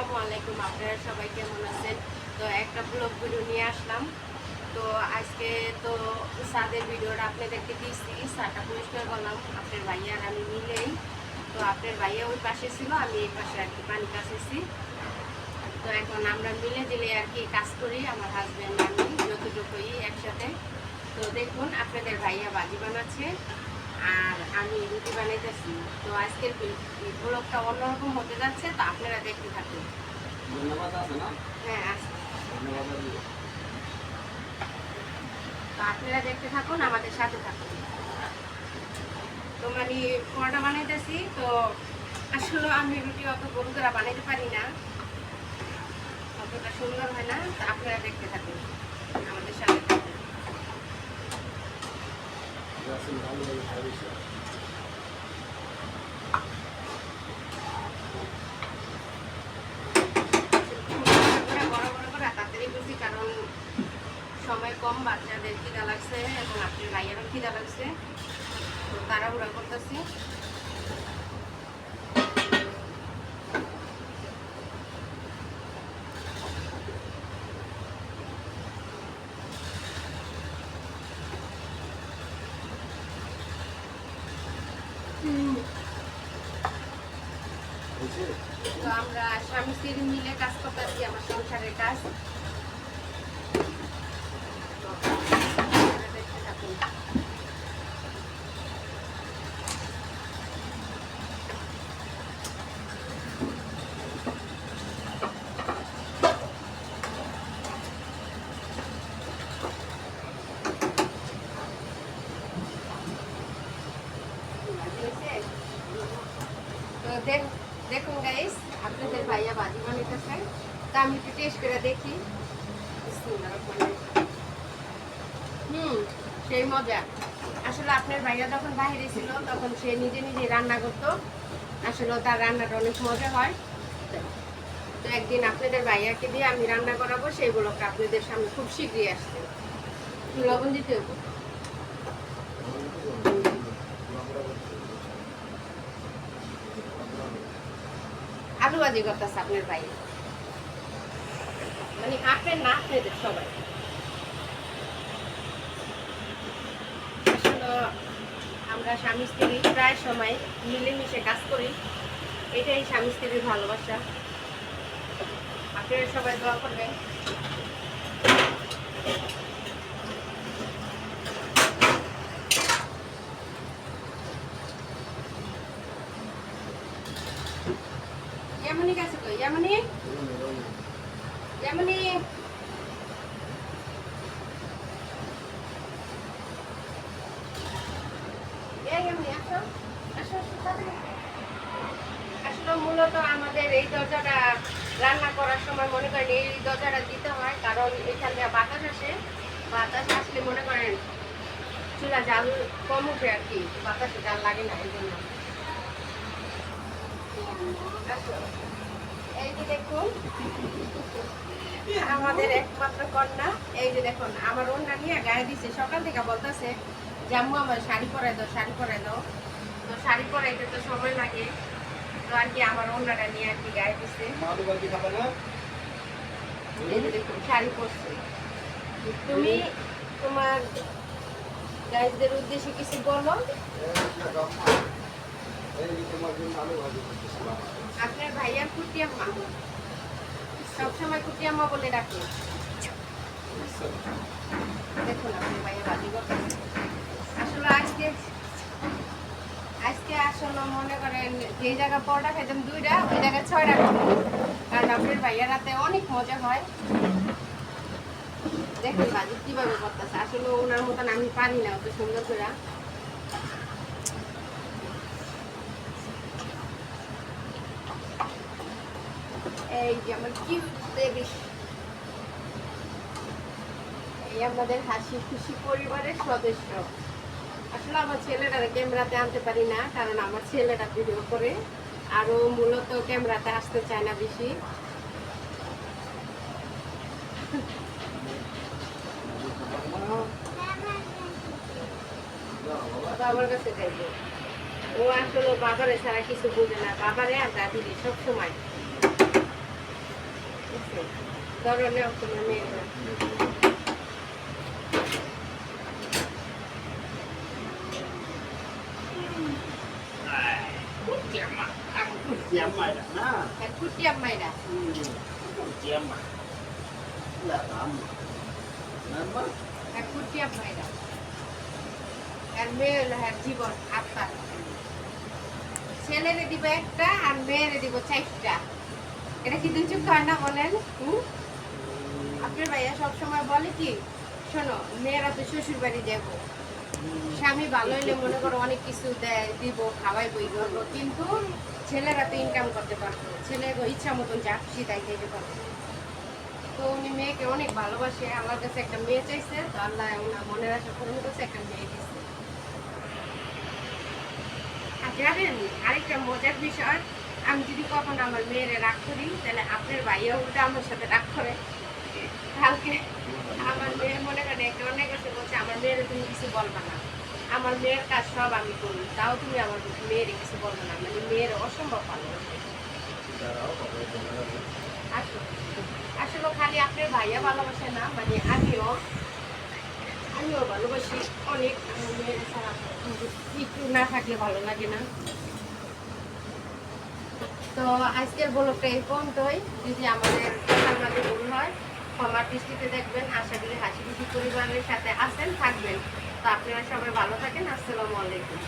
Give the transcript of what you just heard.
আসসালামু আলাইকুম, আপনারা সবাই কেমন আছেন? তো একটা ব্লগ ভিডিও নিয়ে আসলাম। তো আজকে তো সাদের ভিডিওটা আপনাদেরকে দিচ্ছি সারটা পরিষ্কার করলাম, আপনার ভাইয়া আর আমি মিলেই। তো আপনার ভাইয়া ওই পাশে ছিল, আমি এই পাশে আর কি পানি কাছেছি তো এখন আমরা মিলে দিলে আর কি কাজ করি, আমার হাজব্যান্ড আমি যতটুকুই একসাথে। তো দেখুন, আপনাদের ভাইয়া বাজি বানাচ্ছে। আর আমি রুটি বানাইতেছি। তো আজকের ব্লগটা অন্যরকম হতে যাচ্ছে তো আপনারা দেখতে থাকুন। ধন্যবাদ আছে না? হ্যাঁ আছে। ধন্যবাদ তো আপনারা দেখতে থাকুন আমাদের সাথে থাকুন। তো মানে পরোটা বানাইতেছি তো আসলে আমি রুটি অত বড় করে বানাইতে পারি না। অতটা সুন্দর হয় না আপনারা দেখতে থাকুন আমাদের সাথে থাকুন রাসেল ভালো লাগে খাইছে। করে বড় বড় করে তাড়াতাড়ি করছি কারণ সময় কম বাচ্চাদের খিদা লাগছে এবং আপনার ভাইয়েরও খিদা লাগছে। তো তাড়াহুড়া করতেছি। তো আমরা স্বামী স্ত্রী মিলে কাজ করতেছি আমার সংসারের কাজ। দেখতে থাকুন। তো দেখ- দেখুন গাইস টেস্ট করে দেখি। হুম, সেই মজা। আসলে আপনার ভাইয়া যখন বাইরে ছিল, তখন সে নিজে নিজে রান্না করতো। আসলে তার রান্নাটা অনেক মজা হয়। তো একদিন আপনাদের ভাইয়াকে দিয়ে আমি রান্না করাবো, সেইগুলোকে আপনাদের সামনে খুব শীঘ্রই আসছে। লবণ দিতে হবে আলু ভাজি করতেছে আপনার ভাই। মানে আপনার না আপনাদের সবাই। আমরা স্বামী স্ত্রী প্রায় সময় মিলেমিশে কাজ করি। এটাই স্বামী স্ত্রীর ভালোবাসা। আপনারা সবাই দোয়া করবেন। আসো আসো আসো, তাড়াতাড়ি। আসলে মূলত আমাদের এই দরজাটা রান্না করার সময় মনে করেন এই দরজাটা দিতে হয়, কারণ এখান বাতাস আসে বাতাস আসলে মনে করেন চুলা জাল কম উঠে আর কি, বাতাসে জাল লাগে না, এই জন্য। এই যে দেখুন আমাদের একমাত্র কন্যা। এই যে দেখুন আমার ওন্না নিয়ে গায়ে দিছে। সকাল থেকে বলতেছে জাম্মু আমার শাড়ি দাও শাড়ি দাও। তো শাড়ি পরাইতে তো সময় লাগে। তো আর কি আমার ওন্নাটা নিয়ে আর কি গায়ে দিছে? এই যে দেখুন শাড়ি পরছে। তুমি তোমার গাইজদের উদ্দেশ্যে কিছু বলো। আপনার দেখুন আপনি ভাইয়া আজকে আসলে মনে করেন যে জায়গা পরোটা খাইতাম দুইটা, ওই জায়গায় ছয়টা কারণ আপনার ভাইয়া রাতে অনেক মজা হয়। দেখুন বাজি কীভাবে করতেছে। আসলে ওনার মতন আমি পারি না অত সুন্দর করে। আমাদের হাসি খুশি পরিবারের সদস্য। আসলে আমার ছেলেটা ক্যামেরাতে আনতে পারি না, কারণ আমার ছেলেটা ভিডিও করে, আরও মূলত ক্যামেরাতে আসতে চায় না বেশি। বাবার কাছে যাইবো ও আসলে বাবারে ছাড়া কিছু বোঝে না। বাবারে আর দাদিরে সব সময় আছে ধরনের তোমার মেয়েরা আর কুটি আম্মাইরা আর কুটি আম্মাইরা আর মেয়ে হলো হ্যাঁ জীবন আত্মা ছেলেরে দিব একটা আর মেয়েরে দিব চারটা এটা কি দুই চোখ হয় না বলেন আপনার ভাইয়া সবসময় বলে কি, শোনো, মেয়েরা তো শ্বশুর বাড়ি যাব। স্বামী ভালো হইলে মনে করো অনেক কিছু দেয়, দিব খাওয়াই বই করব। কিন্তু ছেলেরা তো ইনকাম করতে পারতো ছেলে ইচ্ছা মতন যা খুশি তাই খেতে পারতো তো উনি মেয়েকে অনেক ভালোবাসে। আমার কাছে একটা মেয়ে চাইছে, তো আল্লাহ ওনার মনের আশা পূরণ করছে, একটা মেয়ে দিচ্ছে আর জানেন, আরেকটা মজার বিষয় আমি যদি কখনো আমার মেয়েরে রাগ করি, তাহলে আপনার ভাইয়া উল্টা আমার সাথে রাগ করে। কালকে আমার মেয়ে মনে করেন একটা অনেক কাছে বলছে, আমার মেয়ের তুমি কিছু বলবা না। আমার মেয়ের কাজ সব আমি করি, তাও তুমি আমার মেয়ের কিছু বলবে না। মানে মেয়ের অসম্ভব ভালো আসলে খালি আপনার ভাইয়া ভালোবাসে না মানে আমিও আমিও ভালোবাসি অনেক মেয়ের ছাড়া। একটু না থাকলে ভালো লাগে না। তো আজকের ব্লগটা এই পর্যন্তই। যদি আমাদের মাঝে ভুল হয়, ক্ষমার দৃষ্টিতে দেখবেন। আশা করি হাসি খুশি পরিবারের সাথে আসেন থাকবেন। তো আপনারা সবাই ভালো থাকেন। আসসালামু আলাইকুম।